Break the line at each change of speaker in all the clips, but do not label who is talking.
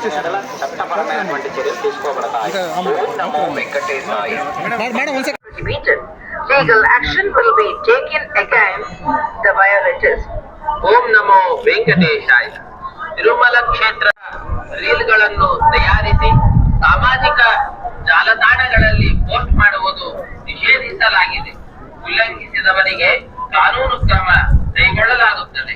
ఎడల చట్టపరమైనటువంటి చర్యలు తీసుకోబడతాయి ఓం నమో వెంకటేశాయ
madam one second
prohibited. Legal action will be taken against the violators.
ಓಂ ನಮೋ ವೆಂಕಟೇಶಾಯ ತಿರುಮಲ ಕ್ಷೇತ್ರ ರೀಲ್ಗಳನ್ನು ತಯಾರಿಸಿ ಸಾಮಾಜಿಕ ಜಾಲತಾಣಗಳಲ್ಲಿ ಪೋಸ್ಟ್ ಮಾಡುವುದು ನಿಷೇಧಿಸಲಾಗಿದೆ ಉಲ್ಲಂಘಿಸಿದವರಿಗೆ ಕಾನೂನು ಕ್ರಮ ಕೈಗೊಳ್ಳಲಾಗುತ್ತದೆ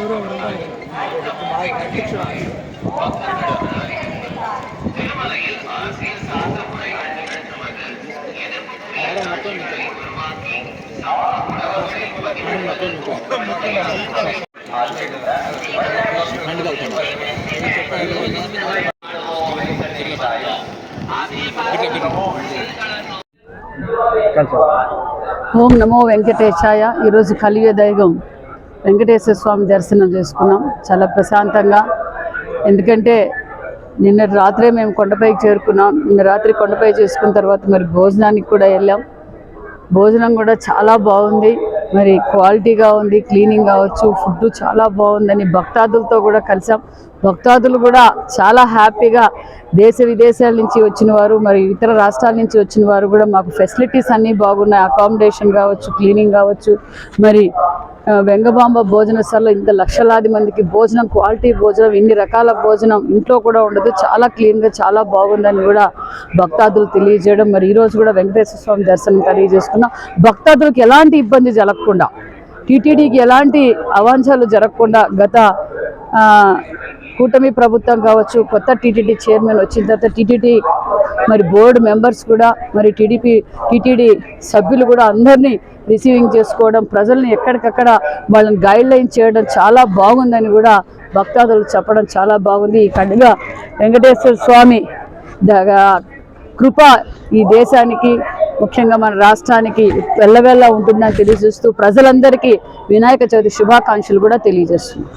ಅವರು ओम नमो वेंकटेशय कलियुगम వెంకటేశ్వర స్వామి దర్శనం చేసుకున్నాం. చాలా ప్రశాంతంగా. ఎందుకంటే నిన్న రాత్రే మేము కొండపైకి చేరుకున్నాం. నిన్న రాత్రి కొండపై చేసుకున్న తర్వాత మరి భోజనానికి కూడా వెళ్ళాం. భోజనం కూడా చాలా బాగుంది. మరి క్వాలిటీగా ఉంది క్లీనింగ్ కావచ్చు ఫుడ్ చాలా బాగుందని భక్తాదులతో కూడా కలిసాం. భక్తాదులు కూడా చాలా హ్యాపీగా దేశ విదేశాల నుంచి వచ్చిన వారు మరి ఇతర రాష్ట్రాల నుంచి వచ్చిన వారు కూడా మాకు ఫెసిలిటీస్ అన్నీ బాగున్నాయి. అకామిడేషన్ కావచ్చు క్లీనింగ్ కావచ్చు. మరి వెంగబాంబ భోజనశాలలో ఇంత లక్షలాది మందికి భోజనం క్వాలిటీ భోజనం ఇన్ని రకాల భోజనం ఇంట్లో కూడా ఉండదు. చాలా క్లీన్గా చాలా బాగుందని కూడా భక్తాదులు తెలియజేయడం. మరి ఈరోజు కూడా వెంకటేశ్వర స్వామి దర్శనం తెలియజేసుకున్నాం భక్తాదులకు ఎలాంటి ఇబ్బంది జరగకుండా టీటీడీకి ఎలాంటి అవాంఛాలు జరగకుండా గత కూటమి ప్రభుత్వం కావచ్చు కొత్త టీటీడీ చైర్మన్ వచ్చిన తర్వాత టీటీడీ మరి బోర్డు మెంబర్స్ కూడా మరి టీడీపీ టీటీడీ సభ్యులు కూడా అందరినీ రిసీవింగ్ చేసుకోవడం ప్రజల్ని ఎక్కడికక్కడ వాళ్ళని గైడ్ లైన్ చేయడం చాలా బాగుందని కూడా భక్తాదులు చెప్పడం చాలా బాగుంది. ఈ పండుగ వెంకటేశ్వర స్వామి కృప ఈ దేశానికి ముఖ్యంగా మన రాష్ట్రానికి వెళ్ళవెళ్ళ ఉంటుందని తెలియజేస్తూ ప్రజలందరికీ వినాయక చవితి శుభాకాంక్షలు కూడా తెలియజేస్తుంది